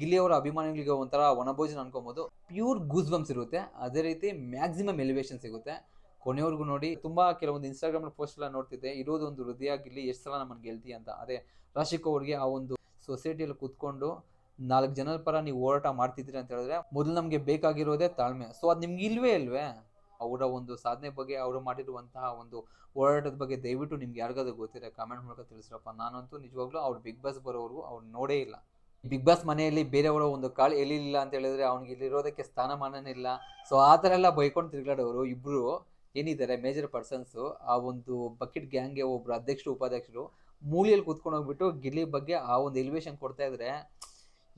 ಗಿಲ್ಲಿ ಅವರ ಅಭಿಮಾನಿಗಳಿಗೆ ಒಂಥರ ವನಭೋಜನ ಅನ್ಕೊಬೋದು. ಪ್ಯೂರ್ ಗೂಸ್ ಬಂಪ್ಸ್ ಇರುತ್ತೆ. ಅದೇ ರೀತಿ ಮ್ಯಾಕ್ಸಿಮಮ್ ಎಲಿವೇಶನ್ ಸಿಗುತ್ತೆ. ಕೊನೆಯವ್ರಿಗೂ ನೋಡಿ, ತುಂಬ ಕೆಲವೊಂದು ಇನ್ಸ್ಟಾಗ್ರಾಮ್ ಪೋಸ್ಟ್ ಎಲ್ಲ ನೋಡ್ತಿದ್ದೆ. ಇರೋದು ಒಂದು ಹೃದಯ, ಗಿಲ್ಲಿ, ಎಷ್ಟು ಸಲ ನಮ್ಮನ್ನು ಗೆಲ್ತಿ ಅಂತ. ಅದೇ ರಾಶಿಕ್ ಅವ್ರಿಗೆ ಆ ಒಂದು ಸೊಸೈಟಿಯಲ್ಲಿ ಕೂತ್ಕೊಂಡು ನಾಲ್ಕು ಜನರ ಪರ ನೀವು ಹೋರಾಟ ಮಾಡ್ತಿದ್ದೀರಿ ಅಂತ ಹೇಳಿದ್ರೆ ಮೊದಲು ನಮಗೆ ಬೇಕಾಗಿರೋದೇ ತಾಳ್ಮೆ. ಸೊ ಅದು ನಿಮ್ಗೆ ಇಲ್ವೇ ಇಲ್ವೇ? ಅವರ ಒಂದು ಸಾಧನೆ ಬಗ್ಗೆ, ಅವರು ಮಾಡಿರುವಂತಹ ಒಂದು ಹೋರಾಟದ ಬಗ್ಗೆ ದಯವಿಟ್ಟು ನಿಮ್ಗೆ ಯಾರಿಗಾದ್ರೂ ಗೊತ್ತಿದೆ ಕಾಮೆಂಟ್ ಮೂಲಕ ತಿಳಿಸ್ರಪ್ಪ. ನಾನಂತೂ ನಿಜವಾಗ್ಲೂ ಅವ್ರು ಬಿಗ್ ಬಾಸ್ ಬರೋರು ಅವ್ರು ನೋಡೇ ಇಲ್ಲ. ಬಿಗ್ ಬಾಸ್ ಮನೆಯಲ್ಲಿ ಬೇರೆಯವರ ಒಂದು ಕಾಳು ಎಲ್ಲಿಲ್ಲ ಅಂತ ಹೇಳಿದ್ರೆ ಅವ್ನಿಗೆ ಇಲ್ಲಿರೋದಕ್ಕೆ ಸ್ಥಾನಮಾನನೇ ಇಲ್ಲ. ಸೊ ಆ ಥರ ಎಲ್ಲ ಬೈಕೊಂಡು ತಿರುಗಾಡೋರು ಇಬ್ಬರು ಏನಿದ್ದಾರೆ ಮೇಜರ್ ಪರ್ಸನ್ಸು ಆ ಒಂದು ಬಕೆಟ್ ಗ್ಯಾಂಗ್ಗೆ ಒಬ್ಬರು ಅಧ್ಯಕ್ಷರು, ಉಪಾಧ್ಯಕ್ಷರು ಮೂಲೆಯಲ್ಲಿ ಕೂತ್ಕೊಂಡು ಹೋಗ್ಬಿಟ್ಟು ಗಿಲ್ಲಿ ಬಗ್ಗೆ ಆ ಒಂದು ಎಲಿವೇಶನ್ ಕೊಡ್ತಾ ಇದ್ರೆ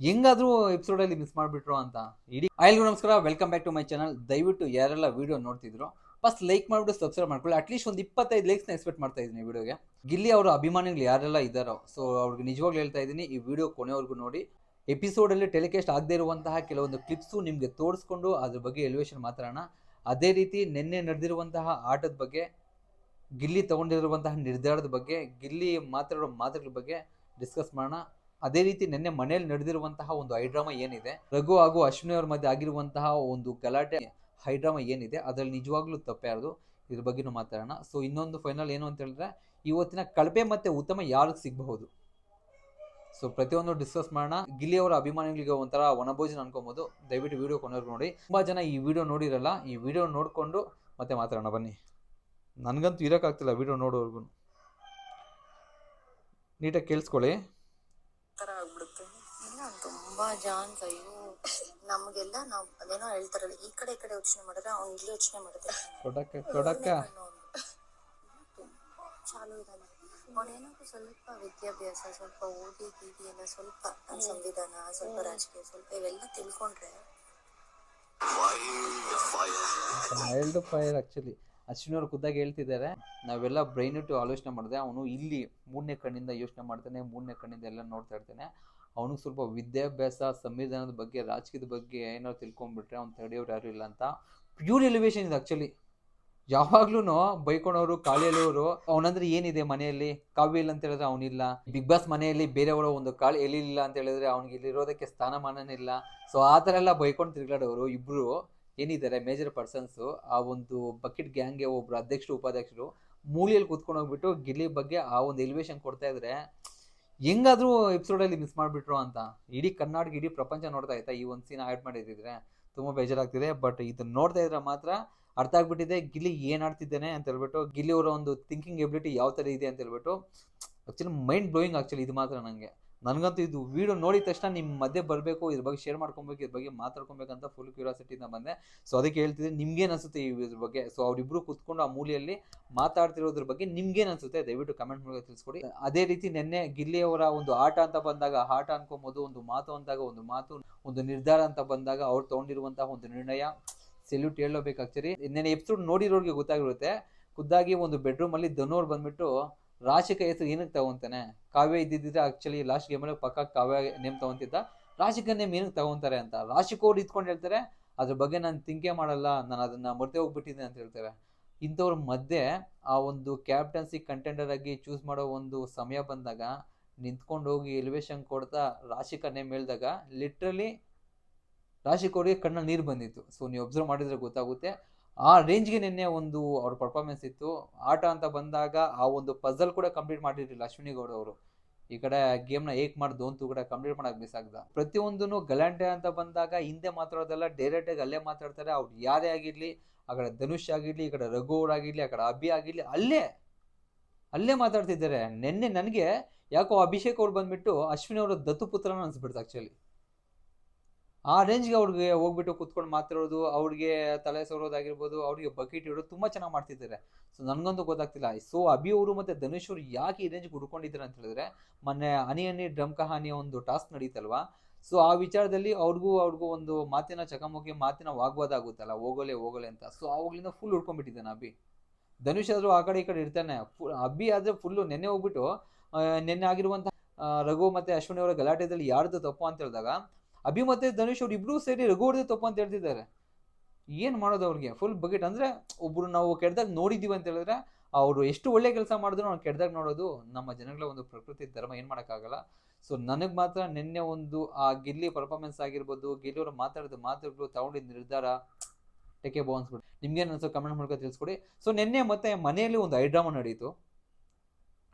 ಹೆಂಗಾದ್ರೂ ಎಪಿಸೋಡಲ್ಲಿ ಮಿಸ್ ಮಾಡಿಬಿಟ್ರು ಅಂತ. ಇಡೀ ಆಯ್ಲ್ಗೂ ನಮಸ್ಕಾರ. Welcome back to my channel ದಯವಿಟ್ಟು ಯಾರೆಲ್ಲ ವಿಡಿಯೋ ನೋಡ್ತಿದ್ರು ಫಸ್ಟ್ ಲೈಕ್ ಮಾಡಿಬಿಟ್ಟು ಸಬ್ಸ್ಕ್ರೈಬ್ ಮಾಡ್ಕೊಳ್ಳಿ. ಅಟ್ಲೀಸ್ಟ್ ಒಂದು ಇಪ್ಪತ್ತೈದು ಲೈಕ್ಸ್ನ ಎಕ್ಸ್ಪೆಕ್ಟ್ ಮಾಡ್ತಾ ಇದ್ದೀನಿ ವಿಡಿಯೋಗೆ ಗಿಲ್ಲಿ ಅವರ ಅಭಿಮಾನಿಗಳು ಯಾರೆಲ್ಲ ಇದ್ದಾರೋ ಸೊ ಅವ್ರಿಗೆ ನಿಜವಾಗ್ಲೂ ಹೇಳ್ತಾ ಇದ್ದೀನಿ, ಈ ವಿಡಿಯೋ ಕೊನೆವರೆಗೂ ನೋಡಿ. ಎಪಿಸೋಡಲ್ಲಿ ಟೆಲಿಕಾಸ್ಟ್ ಆಗದೇ ಇರುವಂತಹ ಕೆಲವೊಂದು ಕ್ಲಿಪ್ಸು ನಿಮಗೆ ತೋರಿಸ್ಕೊಂಡು ಅದ್ರ ಬಗ್ಗೆ ಎಲಿವೇಶನ್ ಮಾತಾಡೋಣ. ಅದೇ ರೀತಿ ನಿನ್ನೆ ನಡೆದಿರುವಂತಹ ಆಟದ ಬಗ್ಗೆ, ಗಿಲ್ಲಿ ತಗೊಂಡಿರುವಂತಹ ನಿರ್ಧಾರದ ಬಗ್ಗೆ, ಗಿಲ್ಲಿ ಮಾತಾಡೋ ಮಾತುಗಳ ಬಗ್ಗೆ ಡಿಸ್ಕಸ್ ಮಾಡೋಣ. ಅದೇ ರೀತಿ ನಿನ್ನೆ ಮನೆಯಲ್ಲಿ ನಡೆದಿರುವಂತಹ ಒಂದು ಹೈಡ್ರಾಮಾ ಏನಿದೆ, ರಘು ಹಾಗೂ ಅಶ್ವಿನಿ ಅವ್ರ ಮಧ್ಯೆ ಆಗಿರುವಂತಹ ಒಂದು ಗಲಾಟೆ. ಹೈಡ್ರಾಮಾ ಏನಿದೆ, ಅದರಲ್ಲಿ ನಿಜವಾಗ್ಲೂ ತಪ್ಪಾರದು ಇದ್ರ ಬಗ್ಗೆನೂ ಮಾತಾಡೋಣ. ಸೊ ಇನ್ನೊಂದು ಫೈನಲ್ ಏನು ಅಂತ ಹೇಳಿದ್ರೆ, ಇವತ್ತಿನ ಕಳಪೆ ಮತ್ತೆ ಉತ್ತಮ ಯಾರಿಗೆ ಸಿಗಬಹುದು? ಸೊ ಪ್ರತಿಯೊಂದು ಡಿಸ್ಕಸ್ ಮಾಡೋಣ. ಗಿಲ್ಲಿ ಅವರ ಅಭಿಮಾನಿಗಳಿಗೆ ಒಂಥರ ಒಣಭೋಜನ ಅನ್ಕೊಬೋದು. ದಯವಿಟ್ಟು ವಿಡಿಯೋ ಕೊನೆವರೆಗೂ ನೋಡಿ. ತುಂಬ ಜನ ಈ ವಿಡಿಯೋ ನೋಡಿರಲ್ಲ, ಈ ವಿಡಿಯೋ ನೋಡಿಕೊಂಡು ಮತ್ತೆ ಮಾತಾಡೋಣ. ಬನ್ನಿ. ನನಗಂತೂ ಇರೋಕ್ಕಾಗ್ತಿಲ್ಲ ವಿಡಿಯೋ ನೋಡೋವರೆಗೂ ನೀಟಾಗಿ ಕೇಳಿಸ್ಕೊಳ್ಳಿ. ತುಂಬಾ ಜಾನ್ಸ್ ಅಯ್ಯೋ. ನಮ್ಗೆಲ್ಲ ನಾವು ಅದೇನೋ ಹೇಳ್ತಾರಲ್ಲ ಈ ಕಡೆ ಈ ಕಡೆ ಯೋಚನೆ ಮಾಡಿದ್ರೆ ಅವ್ನು ಇಲ್ಲಿ ಯೋಚನೆ ಮಾಡಿದ್ರೆ ಕೊಡಕ್ಕ ಕೊಡಕ್ಕ ತುಂಬಾ ಚಾಲು ಇದ್ದಾನೆ ಅವನೇನಾದ್ರು ಸ್ವಲ್ಪ ವಿದ್ಯಾಭ್ಯಾಸ ಸ್ವಲ್ಪ ಓದಿ ಗೀದಿ ಎಲ್ಲ ಸ್ವಲ್ಪ ಸಂವಿಧಾನ ಸ್ವಲ್ಪ ರಾಜಕೀಯ ಸ್ವಲ್ಪ ಇವೆಲ್ಲ ತಿಳ್ಕೊಂಡ್ರೆ ವೈಲ್ಡ್ ಫೈರ್ ಆಕ್ಚುಲಿ ಅಶ್ವಿನಿ ಅವ್ರು ಖುದ್ದಾಗಿ ಹೇಳ್ತಿದ್ದಾರೆ. ನಾವೆಲ್ಲ ಬ್ರೈನ್ ಇಟ್ಟು ಆಲೋಚನೆ ಮಾಡಿದೆ ಅವನು ಇಲ್ಲಿ ಮೂರನೇ ಕಣ್ಣಿಂದ ಯೋಚನೆ ಮಾಡ್ತಾನೆ ಮೂರನೇ ಕಣ್ಣಿಂದ ಎಲ್ಲ ನೋಡ್ತಾ ಇರ್ತಾನೆ. ಅವನಿಗೆ ಸ್ವಲ್ಪ ವಿದ್ಯಾಭ್ಯಾಸ, ಸಂವಿಧಾನದ ಬಗ್ಗೆ, ರಾಜಕೀಯದ ಬಗ್ಗೆ ಏನಾದ್ರು ತಿಳ್ಕೊಂಡ್ಬಿಟ್ರೆ ಅವ್ನು ತಡೆಯೋರು ಯಾರು ಇಲ್ಲ ಅಂತ ಪ್ಯೂರ್ ಎಲಿವೇಶನ್ ಇದೆ ಆ್ಯಕ್ಚುಲಿ ಯಾವಾಗ್ಲೂ ಬೈಕೊಂಡವರು ಕಾಳಿಯಲ್ಲಿವರು ಅವನಂದ್ರೆ ಏನಿದೆ ಮನೆಯಲ್ಲಿ? ಕಾವ್ಯ ಇಲ್ಲ ಅಂತ ಹೇಳಿದ್ರೆ ಅವನಿಲ್ಲ ಬಿಗ್ ಬಾಸ್ ಮನೆಯಲ್ಲಿ ಬೇರೆಯವರ ಒಂದು ಕಾಳು ಎಲ್ಲಿಲ್ಲ ಅಂತ ಹೇಳಿದ್ರೆ ಅವ್ನಿಗೆ ಇಲ್ಲಿರೋದಕ್ಕೆ ಸ್ಥಾನಮಾನನೇ ಇಲ್ಲ. ಸೊ ಆ ಥರ ಎಲ್ಲ ಬೈಕೊಂಡು ತಿರುಗಾಡೋರು ಇಬ್ರು ಏನಿದ್ದಾರೆ ಮೇಜರ್ ಪರ್ಸನ್ಸು ಆ ಒಂದು ಬಕೆಟ್ ಗ್ಯಾಂಗ್ಗೆ ಒಬ್ರು ಅಧ್ಯಕ್ಷರು, ಉಪಾಧ್ಯಕ್ಷರು ಮೂಲೆಯಲ್ಲಿ ಕೂತ್ಕೊಂಡು ಹೋಗ್ಬಿಟ್ಟು ಗಿಲ್ಲಿ ಬಗ್ಗೆ ಆ ಒಂದು ಎಲಿವೇಶನ್ ಕೊಡ್ತಾ ಇದ್ರೆ ಹೆಂಗಾದ್ರೂ ಎಪಿಸೋಡಲ್ಲಿ ಮಿಸ್ ಮಾಡಿಬಿಟ್ರು ಅಂತ. ಇಡೀ ಕರ್ನಾಟಕ, ಇಡೀ ಪ್ರಪಂಚ ನೋಡ್ತಾ ಇತ್ತಾ, ಈ ಒಂದು ಸೀನ್ ಆ್ಯಡ್ ಮಾಡಿದ್ರೆ ತುಂಬ ಬೇಜಾರಾಗ್ತಿದೆ ಬಟ್ ಇದನ್ನ ನೋಡ್ತಾ ಇದ್ರೆ ಮಾತ್ರ ಅರ್ಥ ಆಗ್ಬಿಟ್ಟಿದೆ, ಗಿಲ್ಲಿ ಏನು ಆಡ್ತಿದ್ದಾನೆ ಅಂತ ಹೇಳ್ಬಿಟ್ಟು, ಗಿಲ್ಲಿ ಅವರ ಒಂದು ಥಿಂಕಿಂಗ್ ಎಬಿಲಿಟಿ ಯಾವ ಥರ ಇದೆ ಅಂತ ಹೇಳ್ಬಿಟ್ಟು ಆಕ್ಚುಲಿ ಮೈಂಡ್ ಬ್ಲೋಯಿಂಗ್ ಆ್ಯಕ್ಚುಲಿ ಇದು ಮಾತ್ರ ನನಗೆ ನನಗಂತೂ ಇದು ವಿಡಿಯೋ ನೋಡಿದ ತಕ್ಷಣ ನಿಮ್ಮ ಮಧ್ಯೆ ಬರಬೇಕು, ಇದ್ರ ಬಗ್ಗೆ ಶೇರ್ ಮಾಡ್ಕೊಬೇಕು, ಇದ್ರ ಬಗ್ಗೆ ಮಾತಾಡ್ಕೊಬೇಕಂತ ಫುಲ್ ಕ್ಯೂರಿಯಾಸಿಟಿಯಿಂದ ಬಂದೆ. ಸೊ ಅದಕ್ಕೆ ಹೇಳ್ತಿದ್ದೆ ನಿಮ್ಗೇನು ಅನಿಸುತ್ತೆ ಇದ್ರ ಬಗ್ಗೆ? ಸೊ ಅವರಿಬ್ರು ಕೂತ್ಕೊಂಡು ಆ ಮೂಲೆಯಲ್ಲಿ ಮಾತಾಡ್ತಿರೋದ್ರ ಬಗ್ಗೆ ನಿಮ್ಗೇನು ಅನಿಸುತ್ತೆ? ದಯವಿಟ್ಟು ಕಮೆಂಟ್ ಮೂಲಕ ತಿಳಿಸ್ಕೊಡಿ. ಅದೇ ರೀತಿ ನಿನ್ನೆ ಗಿಲ್ಲಿಯವರ ಒಂದು ಆಟ ಅಂತ ಬಂದಾಗ, ಆಟ ಅನ್ಕೊಬೋದು, ಒಂದು ಮಾತು ಅಂದಾಗ ಒಂದು ಮಾತು, ಒಂದು ನಿರ್ಧಾರ ಅಂತ ಬಂದಾಗ ಅವ್ರು ತೊಗೊಂಡಿರುವಂತಹ ಒಂದು ನಿರ್ಣಯ ಸೆಲ್ಯೂಟ್ ಹೇಳಬೇಕಾಗ್ತೀರಿ ನೆನ್ನೆ ಎಪಿಸೋಡ್ ನೋಡಿರೋರಿಗೆ ಗೊತ್ತಾಗಿರುತ್ತೆ, ಖುದ್ದಾಗಿ ಒಂದು ಬೆಡ್ರೂಮಲ್ಲಿ ಧನೋರ್ ಬಂದ್ಬಿಟ್ಟು ರಾಶಿಕ ಹೆಸರು ಏನಕ್ಕೆ ತಗೊಂತಾನೆ? ಕಾವ್ಯ ಇದ್ದಿದ್ದರೆ ಆಕ್ಚುಲಿ ಲಾಸ್ಟ್ ಗೇಮಲ್ಲಿ ಪಕ್ಕ ಕಾವ್ಯ ನೇಮ್ ತಗೊಂತಿದ್ದ. ರಾಶಿಕ ನೇಮ್ ಏನಕ್ಕೆ ತಗೊಂತಾರೆ ಅಂತ? ರಾಶಿ ಅವ್ರು ಇದ್ಕೊಂಡು ಹೇಳ್ತಾರೆ. ಅದ್ರ ಬಗ್ಗೆ ನಾನು ತಿಂಕೆ ಮಾಡಲ್ಲ. ನಾನು ಅದನ್ನ ಮರ್ತೆ ಹೋಗ್ಬಿಟ್ಟಿದ್ದೆ ಅಂತ ಹೇಳ್ತಾರೆ. ಇಂಥವ್ರ ಮಧ್ಯೆ ಆ ಒಂದು ಕ್ಯಾಪ್ಟನ್ಸಿ ಕಂಟೆಂಡರ್ ಆಗಿ ಚೂಸ್ ಮಾಡೋ ಒಂದು ಸಮಯ ಬಂದಾಗ, ನಿಂತ್ಕೊಂಡು ಹೋಗಿ ಎಲಿವೇಶನ್ ಕೊಡ್ತಾ ರಾಶಿಕ ನೇಮ್ ಹೇಳಿದಾಗ ಲಿಟ್ರಲಿ ರಾಶಿ ಅವ್ರಿಗೆ ಕಣ್ಣಲ್ಲಿ ನೀರು ಬಂದಿತ್ತು. ಸೊ ನೀವು ಅಬ್ಸರ್ವ್ ಮಾಡಿದ್ರೆ ಗೊತ್ತಾಗುತ್ತೆ. ಆ ರೇಂಜ್ಗೆ ನಿನ್ನೆ ಒಂದು ಅವ್ರ ಪರ್ಫಾರ್ಮೆನ್ಸ್ ಇತ್ತು. ಆಟ ಅಂತ ಬಂದಾಗ ಆ ಒಂದು ಪಜಲ್ ಕೂಡ ಕಂಪ್ಲೀಟ್ ಮಾಡಿರಲಿಲ್ಲ ಅಶ್ವಿನಿ ಗೌಡ ಅವರು. ಈ ಕಡೆ ಗೇಮ್ನ ಏಕ್ ಮಾಡ್ದು ಅಂತೂ ಕೂಡ ಕಂಪ್ಲೀಟ್ ಮಾಡೋಕೆ ಮಿಸ್ ಆಗ್ದ. ಪ್ರತಿಯೊಂದನ್ನು ಗಲಾಂಟೆ ಅಂತ ಬಂದಾಗ ಹಿಂದೆ ಮಾತಾಡೋದೆಲ್ಲ ಡೈರೆಕ್ಟಾಗಿ ಅಲ್ಲೇ ಮಾತಾಡ್ತಾರೆ. ಅವ್ರು ಯಾರೇ ಆಗಿರಲಿ, ಆ ಕಡೆ ಧನುಷ್ ಆಗಿರಲಿ, ಈ ಕಡೆ ರಘು ಆಗಿರಲಿ, ಆ ಕಡೆ ಅಭಿ ಆಗಿರಲಿ, ಅಲ್ಲೇ ಅಲ್ಲೇ ಮಾತಾಡ್ತಿದ್ದಾರೆ. ನಿನ್ನೆ ನನಗೆ ಯಾಕೋ ಅಭಿಷೇಕ್ ಅವ್ರು ಬಂದ್ಬಿಟ್ಟು ಅಶ್ವಿನಿ ಅವರ ದತ್ತು ಪುತ್ರನ ಅನ್ಸ್ಬಿಡ್ತು ಆಕ್ಚುಲಿ ಆ ರೇಂಜ್ಗೆ ಅವ್ರಿಗೆ ಹೋಗ್ಬಿಟ್ಟು ಕುತ್ಕೊಂಡು ಮಾತಾಡೋದು, ಅವ್ರಿಗೆ ತಲೆ ಸೋರೋದಾಗಿರ್ಬೋದು, ಅವ್ರಿಗೆ ಬಕೆಟ್ ಇಡೋದು ತುಂಬ ಚೆನ್ನಾಗಿ ಮಾಡ್ತಿದ್ದಾರೆ. ಸೊ ನನಗಂತೂ ಗೊತ್ತಾಗ್ತಿಲ್ಲ. ಸೊ ಅಭಿ ಅವರು ಮತ್ತೆ ಧನುಷ್ ಅವರು ಯಾಕೆ ಈ ರೇಂಜ್ಗೆ ಹುಡ್ಕೊಂಡಿದ್ದಾರೆ ಅಂತ ಹೇಳಿದ್ರೆ, ಮೊನ್ನೆ ಹನಿ ಹನಿ ಡ್ರಮ್ ಕಹಾನಿ ಒಂದು ಟಾಸ್ಕ್ ನಡೀತಲ್ವಾ? ಸೊ ಆ ವಿಚಾರದಲ್ಲಿ ಅವ್ರಿಗೂ ಅವ್ರಿಗೂ ಒಂದು ಮಾತಿನ ಚಕಮಕಿ, ಮಾತಿನ ವಾಗ್ವಾದ ಆಗುತ್ತಲ್ಲ, ಹೋಗೋಲೆ ಹೋಗೋಲೆ ಅಂತ. ಸೊ ಅವಾಗಲಿಂದ ಫುಲ್ ಹುಡ್ಕೊಂಡ್ಬಿಟ್ಟಿದ್ದಾನೆ ಅಭಿ. ಧನುಷ್ ಆದರೂ ಆ ಕಡೆ ಈ ಕಡೆ ಇರ್ತಾನೆ. ಅಭಿ ಆದ್ರೆ ಫುಲ್ಲು ನೆನ್ನೆ ಹೋಗ್ಬಿಟ್ಟು ನೆನ್ನೆ ಆಗಿರುವಂಥ ರಘು ಮತ್ತೆ ಅಶ್ವಿನಿ ಅವರ ಗಲಾಟೆದಲ್ಲಿ ಯಾರ್ದು ತಪ್ಪು ಅಂತ ಹೇಳಿದಾಗ ಅಭಿ ಮತ್ತೆ ಧನುಷ್ ಅವ್ರು ಇಬ್ರು ಸೇರಿ ರಘು ಹೊಡೆದು ತಪ್ಪು ಅಂತ ಹೇಳ್ತಿದ್ದಾರೆ. ಏನ್ ಮಾಡೋದು ಅವ್ರಿಗೆ? ಫುಲ್ ಬಕೆಟ್ ಅಂದ್ರೆ ಒಬ್ರು ನಾವು ಕೆಡ್ದಾಗ ನೋಡಿದೀವಿ ಅಂತ ಹೇಳಿದ್ರೆ ಅವರು ಎಷ್ಟು ಒಳ್ಳೆ ಕೆಲಸ ಮಾಡಿದ್ರು ಅವ್ನು ಕೆಡ್ದಾಗ ನೋಡೋದು ನಮ್ಮ ಜನಗಳ ಒಂದು ಪ್ರಕೃತಿ ಧರ್ಮ, ಏನ್ ಮಾಡೋಕ್ಕಾಗಲ್ಲ. ಸೊ ನನಗೆ ಮಾತ್ರ ನಿನ್ನೆ ಒಂದು ಆ ಗಿಲ್ಲಿ ಪರ್ಫಾರ್ಮೆನ್ಸ್ ಆಗಿರ್ಬೋದು, ಗಿಲ್ಲಿ ಅವರು ಮಾತಾಡಿದ ಮಾತುಗಳು ತಗೊಂಡಿದ್ದ ನಿರ್ಧಾರ ಟೆಕೆ ಬೋ ಅನ್ಸ್ಬಿಟ್ಟು ನಿಮ್ಗೆ ಅನ್ಸೋ ಕಮೆಂಟ್ ಮೂಲಕ ತಿಳಿಸ್ಕೊಡಿ. ಸೊ ನಿನ್ನೆ ಮತ್ತೆ ಮನೆಯಲ್ಲಿ ಒಂದು ಐಡ್ರಾಮಾ ನಡೀತು.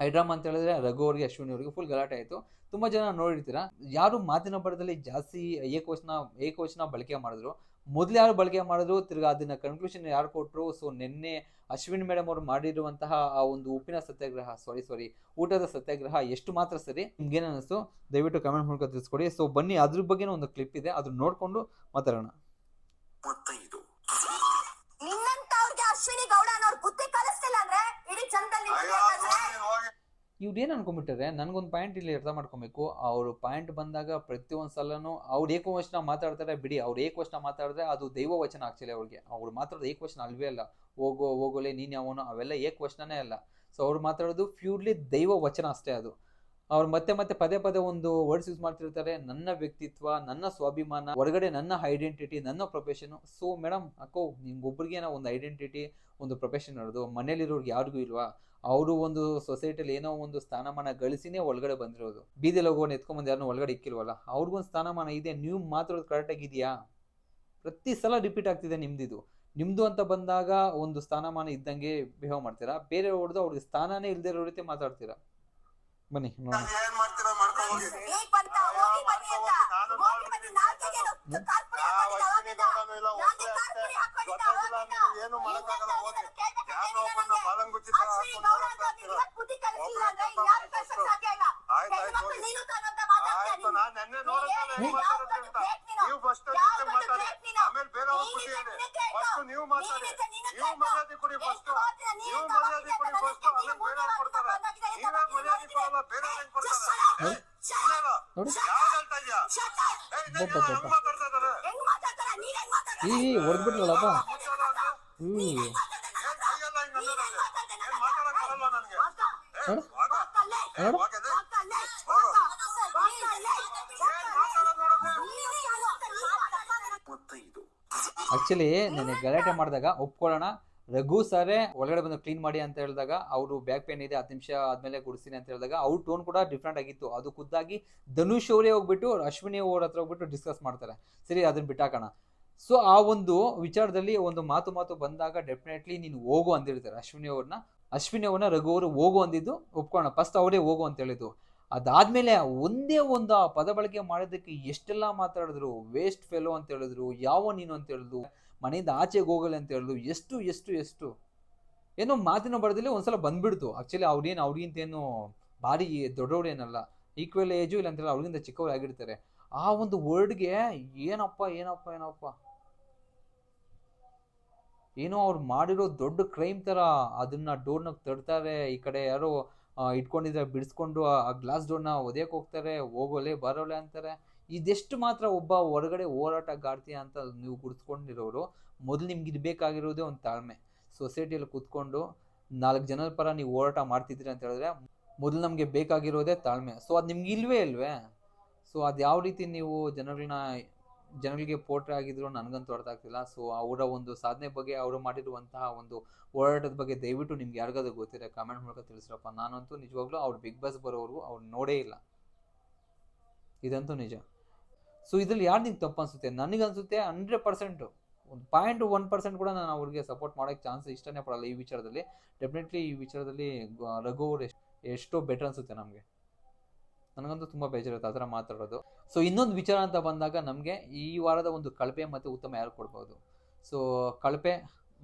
ಐಡ್ರಾಮಾ ಅಂತ ಹೇಳಿದ್ರೆ ರಘು ಅವರಿಗೆ, ಅಶ್ವಿನಿ ಅವರಿಗೆ ಫುಲ್ ಗಲಾಟೆ ಆಯಿತು. ತುಂಬ ಜನ ನೋಡಿರ್ತೀರಾ? ಯಾರು ಮಾತಿನ ಬರದಲ್ಲಿ ಜಾಸ್ತಿ ಏಕವಚನ ಏಕವಚನ ಬಳಕೆ ಮಾಡಿದ್ರು. ಮೊದಲು ಯಾರು ಬಳಕೆ ಮಾಡಿದ್ರು? ತಿರ್ಗಾ ಅದನ್ನ ಕನ್ಕ್ಲೂಷನ್ ಯಾರು ಕೊಟ್ಟರು ಸೊ ನಿನ್ನೆ ಅಶ್ವಿನಿ ಮೇಡಮ್ ಅವರು ಮಾಡಿರುವಂತಹ ಆ ಒಂದು ಉಪ್ಪಿನ ಸತ್ಯಾಗ್ರಹ ಸಾರಿ ಸಾರಿ ಊಟದ ಸತ್ಯಾಗ್ರಹ ಎಷ್ಟು ಮಾತ್ರ ಸರಿ? ನಿಮ್ಗೇನು ಅನಿಸ್ತು? ದಯವಿಟ್ಟು ಕಮೆಂಟ್ ಮೂಲಕ ತಿಳಿಸ್ಕೊಡಿ. ಸೊ ಬನ್ನಿ, ಅದ್ರ ಬಗ್ಗೆ ಒಂದು ಕ್ಲಿಪ್ ಇದೆ. ಅದನ್ನ ನೋಡಿಕೊಂಡು ಮಾತಾಡೋಣ. ಇವ್ರೇನು ಅನ್ಕೊಂಡ್ಬಿಟ್ಟಿದ್ರೆ ನನಗೊಂದು ಪಾಯಿಂಟ್ ಇಲ್ಲಿ ಅರ್ಥ ಮಾಡ್ಕೊಬೇಕು. ಅವರು ಪಾಯಿಂಟ್ ಬಂದಾಗ ಪ್ರತಿಯೊಂದು ಸಲನೂ ಅವ್ರು ಏಕವಚನ ಮಾತಾಡ್ತಾರೆ ಬಿಡಿ, ಅವ್ರು ಏಕವಚನ ಮಾತಾಡಿದ್ರೆ ಅದು ದೈವ ವಚನ ಆಕ್ಚುಲಿ ಅವ್ರಿಗೆ. ಅವ್ರು ಮಾತಾಡೋದು ಏಕವಚನ ಅಲ್ವೇ ಅಲ್ಲ. ಹೋಗೋ ಹೋಗೋಲೆ ನೀನು ಯಾವನು, ಅವೆಲ್ಲ ಏಕವಚನನೇ ಅಲ್ಲ. ಸೊ ಅವ್ರು ಮಾತಾಡೋದು ಪ್ಯೂರ್ಲಿ ದೈವ ವಚನ ಅಷ್ಟೇ ಅದು. ಅವ್ರು ಮತ್ತೆ ಮತ್ತೆ ಪದೇ ಪದೇ ಒಂದು ವರ್ಡ್ಸ್ ಯೂಸ್ ಮಾಡ್ತಿರ್ತಾರೆ. ನನ್ನ ವ್ಯಕ್ತಿತ್ವ, ನನ್ನ ಸ್ವಾಭಿಮಾನ, ಹೊರಗಡೆ ನನ್ನ ಐಡೆಂಟಿಟಿ ನನ್ನ ಪ್ರೊಫೆಷನ್ ಸೊ ಮೇಡಮ್ ಅಕ್ಕೋ ನಿಮ್ಗೊಬ್ರಿಗೇನೋ ಒಂದು ಐಡೆಂಟಿಟಿ ಒಂದು ಪ್ರೊಫೆಷನ್ ಇರೋದು ಮನೇಲಿರೋರ್ಗೆ ಯಾರಿಗೂ ಇಲ್ವಾ? ಅವರು ಒಂದು ಸೊಸೈಟಿಯಲ್ಲಿ ಏನೋ ಒಂದು ಸ್ಥಾನಮಾನ ಗಳಿಸಿನೇ ಒಳಗಡೆ ಬಂದಿರೋದು. ಬೀದಿಯಲ್ಲಿ ಹೋಗೋನು ಎತ್ಕೊಂಬಂದು ಯಾರನ್ನೂ ಒಳಗಡೆ ಇಕ್ಕಿಲ್ವಲ್ಲ? ಅವ್ರಿಗೊಂದು ಸ್ಥಾನಮಾನ ಇದೆ. ನೀವು ಮಾತಾಡೋದು ಕರೆಕ್ಟಾಗಿ ಆಗಿದೆಯಾ ಪ್ರತಿ ಸಲ ರಿಪೀಟ್ ಆಗ್ತಿದೆ ನಿಮ್ದಿದು. ನಿಮ್ದು ಅಂತ ಬಂದಾಗ ಒಂದು ಸ್ಥಾನಮಾನ ಇದ್ದಂಗೆ ಬಿಹೇವ್ ಮಾಡ್ತೀರಾ? ಬೇರೆ ಹೊಡೆದು ಅವ್ರಿಗೆ ಸ್ಥಾನನೇ ಇಲ್ಲದೆ ಇರೋ ರೀತಿ ಮಾತಾಡ್ತೀರಾ? ಬನ್ನಿ ನೋಡೋಣ. ಏನ್ ಮಾಡ್ತೀರಾ ಮಾಡ್ಕೊಂಡ್ ಹೋಗಿ. ಈಗ ಬಂತ ಹೋಗಿ ಬನ್ನಿ ಅಂತ. ನೋಡೋದು? ಮೂವತ್ತೈದು ಆಕ್ಚುಲಿ ನನಗೆ ಗಲಾಟೆ ಮಾಡಿದಾಗ ಒಪ್ಕೊಳ್ಳೋಣ. ರಘು ಸರೇ ಒಳಗಡೆ ಬಂದು ಕ್ಲೀನ್ ಮಾಡಿ ಅಂತ ಹೇಳಿದಾಗ ಅವರು ಬ್ಯಾಕ್ ಪೇನ್ ಇದೆ, ಹತ್ತು ನಿಮಿಷ ಆದ್ಮೇಲೆ ಗುಡಿಸ್ತೀನಿ ಅಂತ ಹೇಳಿದಾಗ ಅವ್ರ ಟೋನ್ ಕೂಡ ಡಿಫ್ರೆಂಟ್ ಆಗಿತ್ತು. ಅದು ಖುದ್ದಾಗಿ ಧನುಷ್ ಅವರೇ ಹೋಗ್ಬಿಟ್ಟು, ಅಶ್ವಿನಿ ಅವ್ರ ಹತ್ರ ಹೋಗ್ಬಿಟ್ಟು ಡಿಸ್ಕಸ್ ಮಾಡ್ತಾರೆ. ಸರಿ, ಅದನ್ನ ಬಿಟ್ಟಾಕೋಣ. ಸೊ ಆ ಒಂದು ವಿಚಾರದಲ್ಲಿ ಒಂದು ಮಾತು ಮಾತು ಬಂದಾಗ ಡೆಫಿನೆಟ್ಲಿ ನೀನು ಹೋಗು ಅಂತ ಹೇಳ್ತಾರೆ ಅಶ್ವಿನಿ ಅವ್ರನ್ನ ಅಶ್ವಿನಿ ಅವ್ರನ್ನ ರಘು ಅವರು ಹೋಗು ಅಂದಿದ್ದು ಒಪ್ಕೋಣ. ಫಸ್ಟ್ ಅವರೇ ಹೋಗು ಅಂತ ಹೇಳಿದ್ದು. ಅದಾದ್ಮೇಲೆ ಒಂದೇ ಒಂದು ಆ ಪದ ಬಳಕೆ ಮಾಡೋದಕ್ಕೆ ಎಷ್ಟೆಲ್ಲ ಮಾತಾಡಿದ್ರು ವೇಸ್ಟ್ ಫೆಲೋ ಅಂತ ಹೇಳಿದ್ರು, ಯಾವ ನೀನು ಅಂತ ಹೇಳಿದ್ರು, ಮನೆಯಿಂದ ಆಚೆಗೆ ಹೋಗಲ್ಲ ಅಂತ ಹೇಳಿದ್ರು, ಎಷ್ಟು ಎಷ್ಟು ಎಷ್ಟು. ಏನೋ ಮಾತಿನ ಬರದಲ್ಲಿ ಒಂದ್ಸಲ ಬಂದ್ಬಿಡ್ತು. ಆಕ್ಚುಲಿ ಅವ್ರೇನು, ಅವ್ರಿಗಿಂತೇನು ಭಾರಿ ದೊಡ್ಡವ್ರೇನಲ್ಲ ಈಕ್ವಲ್ ಏಜು ಇಲ್ಲ ಅಂತೇಳಿ ಅವ್ರಿಗಿಂತ ಚಿಕ್ಕವ್ರು ಆಗಿರ್ತಾರೆ. ಆ ಒಂದು ವರ್ಡ್ಗೆ ಏನಪ್ಪ ಏನಪ್ಪ ಏನಪ್ಪ. ಏನೋ ಅವ್ರು ಮಾಡಿರೋ ದೊಡ್ಡ ಕ್ರೈಮ್ ತರ ಅದನ್ನ ಡೋರ್ನಾಗ ತಡ್ತಾರೆ ಈ ಕಡೆ ಯಾರೋ ಇಟ್ಕೊಂಡಿದ್ರೆ, ಬಿಡಿಸ್ಕೊಂಡು ಆ ಗ್ಲಾಸ್ ಡೋರ್ನ ಒದೆಯಕ್ಕೆ ಹೋಗ್ತಾರೆ, ಹೋಗೋಲೆ, ಬರೋಲೆ ಅಂತಾರೆ. ಇದೆಷ್ಟು ಮಾತ್ರ ಒಬ್ಬ ಹೊರಗಡೆ ಹೋರಾಟಗಾರ್ತಿ ಅಂತ ನೀವು ಗುರ್ಸ್ಕೊಂಡಿರೋರು ಮೊದಲು ನಿಮ್ಗೆ ಇದು ಬೇಕಾಗಿರೋದೇ ಒಂದು ತಾಳ್ಮೆ. ಸೊಸೈಟಿಯಲ್ಲಿ ಕೂತ್ಕೊಂಡು ನಾಲ್ಕು ಜನರ ಪರ ನೀವು ಹೋರಾಟ ಮಾಡ್ತಿದ್ದೀರಿ ಅಂತ ಹೇಳಿದ್ರೆ, ಮೊದಲು ನಮಗೆ ಬೇಕಾಗಿರೋದೇ ತಾಳ್ಮೆ. ಸೊ ಅದು ನಿಮ್ಗೆ ಇಲ್ವೇ ಇಲ್ವೇ? ಸೊ ಅದು ಯಾವ ರೀತಿ ನೀವು ಜನಗಳನ್ನ ಜನಗಳಿಗೆ ಪೋರ್ಟ್ರೇ ಆಗಿದ್ರು ನನಗಂತೂ ಅರ್ಥ ಆಗ್ತಿಲ್ಲ. ಸೊ ಅವರ ಒಂದು ಸಾಧನೆ ಬಗ್ಗೆ ಅವರು ಮಾಡಿರುವಂತಹ ಒಂದು ಹೋರಾಟದ ಬಗ್ಗೆ ದಯವಿಟ್ಟು ನಿಮ್ಗೆ ಯಾರಿಗಾದ್ರೂ ಗೊತ್ತಿದೆ ಕಮೆಂಟ್ ಮೂಲಕ ತಿಳಿಸ್ರಪ್ಪ. ನಾನಂತೂ ನಿಜವಾಗ್ಲೂ ಅವ್ರು ಬಿಗ್ ಬಾಸ್ ಬರೋವರೆಗೂ ಅವ್ರು ನೋಡೇ ಇಲ್ಲ. ಇದಂತೂ ನಿಜ. ಸೊ ಇದ್ರಲ್ಲಿ ಯಾರು ನಿಂಗೆ ತಪ್ಪು ಅನ್ಸುತ್ತೆ? ನನಗನ್ಸುತ್ತೆ ಹಂಡ್ರೆಡ್ ಪರ್ಸೆಂಟು ಒಂದು ಪಾಯಿಂಟ್ ಒನ್ ಪರ್ಸೆಂಟ್ ಕೂಡ ನಾನು ಅವ್ರಿಗೆ ಸಪೋರ್ಟ್ ಮಾಡೋಕ್ಕೆ ಚಾನ್ಸ್ ಇಷ್ಟನೇ ಪಡೋಲ್ಲ ಈ ವಿಚಾರದಲ್ಲಿ. ಡೆಫಿನೆಟ್ಲಿ ಈ ವಿಚಾರದಲ್ಲಿ ರಘು ಅವ್ರು ಎಷ್ಟೋ ಬೆಟರ್ ಅನ್ಸುತ್ತೆ ನಮಗೆ. ನನಗಂತೂ ತುಂಬ ಬೇಜಾರುತ್ತೆ ಆ ಥರ ಮಾತಾಡೋದು. ಸೊ ಇನ್ನೊಂದು ವಿಚಾರ ಅಂತ ಬಂದಾಗ ನಮಗೆ ಈ ವಾರದ ಒಂದು ಕಳಪೆ ಮತ್ತು ಉತ್ತಮ ಯಾರು ಕೊಡ್ಬೋದು? ಸೊ ಕಳಪೆ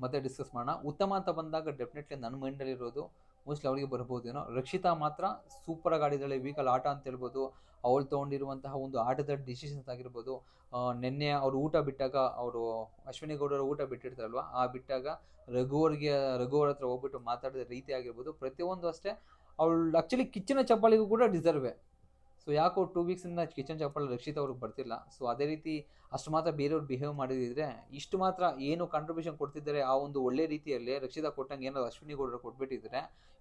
ಮತ್ತೆ ಡಿಸ್ಕಸ್ ಮಾಡೋಣ. ಉತ್ತಮ ಅಂತ ಬಂದಾಗ ಡೆಫಿನೆಟ್ಲಿ ನನ್ನ ಮೈಂಡಲ್ಲಿರೋದು ಮೋಸ್ಟ್ಲಿ ಅವಳಿಗೆ ಬರ್ಬೋದೇನೋ ರಕ್ಷಿತಾ ಮಾತ್ರ ಸೂಪರ್ ಆಡಿದ್ದಾಳೆ. ವೀಕಲ್ಲಿ ಆಟ ಅಂತ ಹೇಳ್ಬೋದು. ಅವಳು ತೊಗೊಂಡಿರುವಂತಹ ಒಂದು ಆಟದ ಡಿಸಿಷನ್ಸ್ ಆಗಿರ್ಬೋದು. ನಿನ್ನೆ ಅವರು ಊಟ ಬಿಟ್ಟಾಗ ಅವರು ಅಶ್ವಿನಿ ಗೌಡರು ಊಟ ಬಿಟ್ಟಿರ್ತಾರಲ್ವ? ಆ ಬಿಟ್ಟಾಗ ರಘು ಅವ್ರಿಗೆ, ರಘು ಅವ್ರ ಹತ್ರ ಹೋಗ್ಬಿಟ್ಟು ಮಾತಾಡಿದ ರೀತಿ ಆಗಿರ್ಬೋದು. ಪ್ರತಿಯೊಂದು ಅಷ್ಟೇ. ಅವಳು ಆ್ಯಕ್ಚುಲಿ ಕಿಚ್ಚಿನ ಚಪ್ಪಾಳಿಗೂ ಕೂಡ ಡಿಸರ್ವೆ ಸೊ ಯಾಕೋ ಟೂ ವೀಕ್ಸಿಂದ ಕಿಚನ್ ಚಪ್ಪಲ್ ರಕ್ಷಿತ್ ಅವ್ರಿಗೆ ಬರ್ತಿಲ್ಲ. ಸೊ ಅದೇ ರೀತಿ ಅಷ್ಟು ಮಾತ್ರ ಬೇರೆಯವ್ರು ಬಿಹೇವ್ ಮಾಡಿದಿದ್ರೆ ಇಷ್ಟು ಮಾತ್ರ ಏನು ಕಾಂಟ್ರಿಬ್ಯೂಷನ್ ಕೊಡ್ತಿದ್ದಾರೆ ಆ ಒಂದು ಒಳ್ಳೆ ರೀತಿಯಲ್ಲಿ ರಕ್ಷಿತಾ ಕೊಟ್ಟಂಗೆ ಏನಾದ್ರು ಅಶ್ವಿನಿ ಗೌಡರು ಕೊಟ್ಬಿಟ್ಟಿದ್ರೆ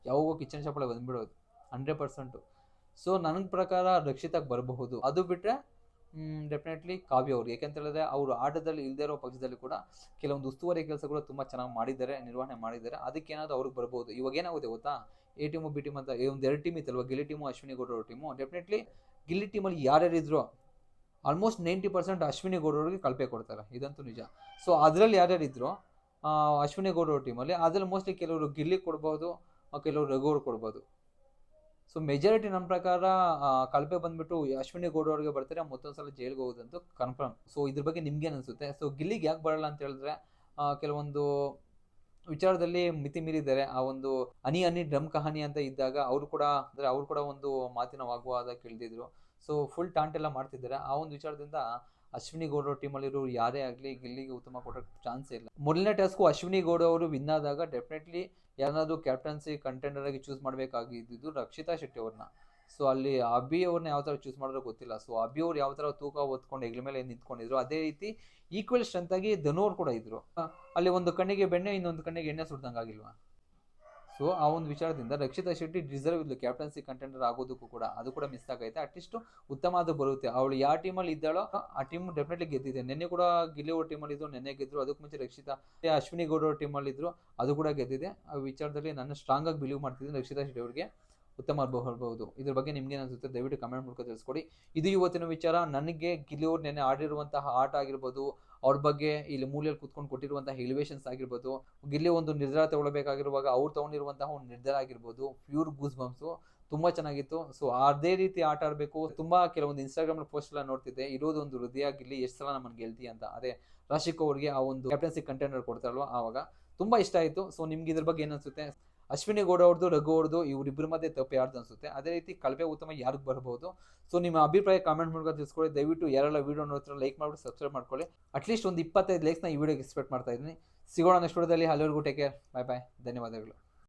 ಯಾವಾಗೋ ಕಿಚನ್ ಚಪ್ಪಳ ಬಂದ್ಬಿಡೋದು ಹಂಡ್ರೆಡ್ ಪರ್ಸೆಂಟು ಸೊ ನನ್ನ ಪ್ರಕಾರ ರಕ್ಷಿತಾಗಿ ಬರಬಹುದು. ಅದು ಬಿಟ್ಟರೆ ಡೆಫಿನೆಟ್ಲಿ ಕಾವ್ಯ ಅವ್ರು. ಯಾಕೆಂತ ಹೇಳಿದ್ರೆ ಅವರು ಆಟದಲ್ಲಿ ಇಲ್ಲದೇ ಇರೋ ಪಕ್ಷದಲ್ಲಿ ಕೂಡ ಕೆಲವೊಂದು ಉಸ್ತುವಾರಿ ಕೆಲಸಗಳು ತುಂಬ ಚೆನ್ನಾಗಿ ಮಾಡಿದ್ದಾರೆ, ನಿರ್ವಹಣೆ ಮಾಡಿದ್ದಾರೆ. ಅದಕ್ಕೇನಾದರೂ ಅವ್ರಿಗೆ ಬರ್ಬೋದು ಇವಾಗ ಏನಾಗುತ್ತೆ ಗೊತ್ತಾ? ಎ ಟೀಮು ಬಿ ಟೀಮ್ ಅಂತ, ಒಂದು ಎರಡು ಟೀಮ್ ಇತ್ತಲ್ವ? ಗಿಲ್ಲಿ ಟೀಮು ಅಶ್ವಿನಿ ಗೌಡರ ಟೀಮು ಡೆಫಿನೆಟ್ಲಿ ಗಿಲ್ಲಿ ಟೀಮಲ್ಲಿ ಯಾರ್ಯಾರಿದ್ರು ಆಲ್ಮೋಸ್ಟ್ ನೈಂಟಿ ಪರ್ಸೆಂಟ್ ಅಶ್ವಿನಿ ಗೌಡವ್ರಿಗೆ ಕಲ್ಪೆ ಕೊಡ್ತಾರೆ. ಇದಂತೂ ನಿಜ. ಸೊ ಅದರಲ್ಲಿ ಯಾರ್ಯಾರಿದ್ರು ಅಶ್ವಿನಿ ಗೌಡರ ಟೀಮಲ್ಲಿ ಅದರಲ್ಲಿ ಮೋಸ್ಟ್ಲಿ ಕೆಲವರು ಗಿಲ್ಲಿ ಕೊಡ್ಬೋದು ಕೆಲವರು ರಘುವ್ರು ಕೊಡ್ಬೋದು. ಸೊ ಮೆಜಾರಿಟಿ ನಮ್ಮ ಪ್ರಕಾರ ಕಲ್ಪೆ ಬಂದ್ಬಿಟ್ಟು ಅಶ್ವಿನಿ ಗೌಡವ್ರಿಗೆ ಬರ್ತಾರೆ ಮತ್ತೊಂದು ಸಲ ಜೈಲ್ಗೆ ಹೋಗೋದಂತೂ ಕನ್ಫರ್ಮ್ ಸೊ ಇದ್ರ ಬಗ್ಗೆ ನಿಮ್ಗೇನು ಅನಿಸುತ್ತೆ? ಸೊ ಗಿಲ್ಲಿಗೆ ಯಾಕೆ ಬರಲ್ಲ ಅಂತ ಹೇಳಿದ್ರೆ ಕೆಲವೊಂದು ವಿಚಾರದಲ್ಲಿ ಮಿತಿ ಮೀರಿದ್ದಾರೆ ಆ ಒಂದು ಹನಿ ಹನಿ ಡ್ರಮ್ ಕಹಾನಿ ಅಂತ ಇದ್ದಾಗ ಅವರು ಕೂಡ, ಅಂದ್ರೆ ಅವ್ರು ಕೂಡ ಒಂದು ಮಾತಿನ ವಾಗ್ವಾದ ಕೇಳಿದ್ರು ಸೊ ಫುಲ್ ಟಾಂಟ್ ಎಲ್ಲ ಮಾಡ್ತಿದ್ದಾರೆ. ಆ ಒಂದು ವಿಚಾರದಿಂದ ಅಶ್ವಿನಿ ಗೌಡ ಟೀಮಲ್ಲಿರೋ ಯಾರೇ ಆಗಲಿ ಗಿಲ್ಲಿಗೆ ಉತ್ತಮ ಕೊಡೋ ಚಾನ್ಸ್ ಇಲ್ಲ. ಮೊದಲನೇ ಟಾಸ್ಕು ಅಶ್ವಿನಿ ಗೌಡ ಅವರು ವಿನ್ ಆದಾಗ ಡೆಫಿನೆಟ್ಲಿ ಯಾರಾದ್ರೂ ಕ್ಯಾಪ್ಟನ್ಸಿ ಕಂಟೆಂಡರ್ ಆಗಿ ಚೂಸ್ ಮಾಡಬೇಕಾಗಿದ್ದು ರಕ್ಷಿತಾ ಶೆಟ್ಟಿ ಅವ್ರನ್ನ. ಸೊ ಅಲ್ಲಿ ಅಭಿ ಅವ್ರನ್ನ ಯಾವ ಥರ ಚೂಸ್ ಮಾಡಿದ್ರು ಗೊತ್ತಿಲ್ಲ. ಸೊ ಅಭಿ ಅವ್ರು ಯಾವ ಥರ ತೂಕ ಹೊತ್ಕೊಂಡು ಹೆಗ್ಲ ಮೇಲೆ ನಿಂತ್ಕೊಂಡಿದ್ರು, ಅದೇ ರೀತಿ ಈಕ್ವಲ್ ಸ್ಟ್ರೆಂತ್ ಆಗಿ ಧನೋರ್ ಕೂಡ ಇದ್ರು. ಅಲ್ಲಿ ಒಂದು ಕಣ್ಣಿಗೆ ಬೆಣ್ಣೆ, ಇನ್ನೊಂದು ಕಣ್ಣಿಗೆ ಎಣ್ಣೆ ಸುಡ್ದಂಗೆ ಆಗಿಲ್ವಾ? ಸೊ ಆ ಒಂದು ವಿಚಾರದಿಂದ ರಕ್ಷಿತಾ ಶೆಟ್ಟಿ ಡಿಸರ್ವ್ ಇದ್ಲು ಕ್ಯಾಪ್ಟನ್ಸಿ ಕಂಟೆಂಡರ್ ಆಗೋದಕ್ಕೂ ಕೂಡ. ಅದು ಕೂಡ ಮಿಸ್ ಆಗೈತೆ. ಅಟ್ಲೀಸ್ಟ್ ಉತ್ತಮ ಅದು ಬರುತ್ತೆ. ಅವಳು ಯಾವ ಟೀಮಲ್ಲಿ ಇದ್ದಾಳೋ ಆ ಟೀಮ್ ಡೆಫಿನೆಟ್ಲಿ ಗೆದ್ದಿದೆ. ನಿನ್ನೆ ಕೂಡ ಅವ್ರ ಟೀಮಲ್ಲಿ ಇದ್ರು, ನೆನ್ನೆ ಗೆದ್ರು. ಅದಕ್ಕೆ ಮುಂಚೆ ರಕ್ಷಿತಾ ಅಶ್ವಿನಿ ಗೌಡ ಟೀಮಲ್ಲಿ ಇದ್ರು, ಅದು ಕೂಡ ಗೆದ್ದಿದೆ. ಆ ವಿಚಾರದಲ್ಲಿ ನಾನು ಸ್ಟ್ರಾಂಗ್ ಆಗಿ ಬಿಲೀವ್ ಮಾಡ್ತಿದ್ದೀನಿ ರಕ್ಷಿತಾ ಶೆಟ್ಟಿ ಅವರಿಗೆ. ಉತ್ತಮ ಬರ್ಬೋದು ಇದ್ರ ಬಗ್ಗೆ ನಿಮ್ಗೆ ಅನಿಸುತ್ತೆ ದಯವಿಟ್ಟು ಕಮೆಂಟ್ ಮೂಲಕ ತಿಳಿಸ್ಕೊಡಿ. ಇದು ಇವತ್ತಿನ ವಿಚಾರ. ನನಗೆ ಗಿಲಿಯವ್ರು ನೆನೆ ಆಡಿರುವಂತಹ ಆಟ ಆಗಿರ್ಬೋದು, ಅವ್ರ ಬಗ್ಗೆ ಇಲ್ಲಿ ಮೂಲೆಯಲ್ಲಿ ಕುತ್ಕೊಂಡು ಕೊಟ್ಟಿರುವಂತಹ ಎಲಿವೇಶನ್ಸ್ ಆಗಿರ್ಬೋದು ಗಿಲ್ಲಿ ಒಂದು ನಿರ್ಧಾರ ತಗೊಳ್ಬೇಕಾಗಿರುವಾಗ ಅವ್ರು ತಗೊಂಡಿರುವಂತಹ ಒಂದು ನಿರ್ಧಾರ ಆಗಿರ್ಬೋದು ಪ್ಯೂರ್ ಗೂಸ್ ಬಂಪ್ಸು ತುಂಬಾ ಚೆನ್ನಾಗಿತ್ತು. ಸೊ ಅದೇ ರೀತಿ ಆಟ ಆಡಬೇಕು. ತುಂಬಾ ಕೆಲವೊಂದು ಇನ್ಸ್ಟಾಗ್ರಾಮ್ ಪೋಸ್ಟ್ ಎಲ್ಲ ನೋಡ್ತಿದ್ದೆ. ಇರೋದು ಒಂದು ಹೃದಯ, ಗಿಲ್ಲಿ, ಎಷ್ಟು ಸಲ ನಮ್ಮನ್ನು ಗೆಲ್ತಿ ಅಂತ. ಅದೇ ರಾಶಿಕ್ ಅವ್ರಿಗೆ ಆ ಒಂದು ಕ್ಯಾಪ್ಟನ್ಸಿ ಕಂಟೆಂಡರ್ ಕೊಡ್ತಾರಲ್ವ ಆವಾಗ. ತುಂಬಾ ಇಷ್ಟ ಆಯಿತು. ಸೊ ನಿಮ್ಗೆ ಇದ್ರ ಬಗ್ಗೆ ಏನು ಅನ್ಸುತ್ತೆ? ಅಶ್ವಿನಿ ಗೌಡ ಅವ್ರದ್ದು ರಘು ಅವ್ರದ್ದು ಇವರಿಬ್ಬರ ಮಧ್ಯೆ ತಪ್ಪು ಯಾರ್ದು ಅನ್ಸುತ್ತೆ? ಅದೇ ರೀತಿ ಕಳಪೆ ಉತ್ತಮ ಯಾರಿಗೆ ಬರಬಹುದು ಸೊ ನಿಮ್ಮ ಅಭಿಪ್ರಾಯ ಕಾಮೆಂಟ್ ಮೂಲಕ ತಿಳಿಸ್ಕೊಳ್ಳಿ. ದಯವಿಟ್ಟು ಯಾರೆಲ್ಲ ವೀಡಿಯೋ ನೋಡ್ತಾರೆ ಲೈಕ್ ಮಾಡಿಬಿಟ್ಟು ಸಬ್ಸ್ಕ್ರೈಬ್ ಮಾಡ್ಕೊಳ್ಳಿ. ಅಟ್ಲೀಸ್ಟ್ ಒಂದು ಇಪ್ಪತ್ತೈದು ಲೈಕ್ಸ್ನ ಈ ವಿಡಿಯೋಗೆ ಎಕ್ಸ್ಪೆಕ್ಟ್ ಮಾಡ್ತಾ ಇದ್ದೀನಿ. ಸಿಗೋಣ ನೆಕ್ಸ್ಟ್ ವಿಡಿಯೋದಲ್ಲಿ ಅಲ್ಲಿವರೆಗೂ ಟೇಕ್ ಕೇರ್ ಬಾಯ್ ಬಾಯ್ ಧನ್ಯವಾದಗಳು.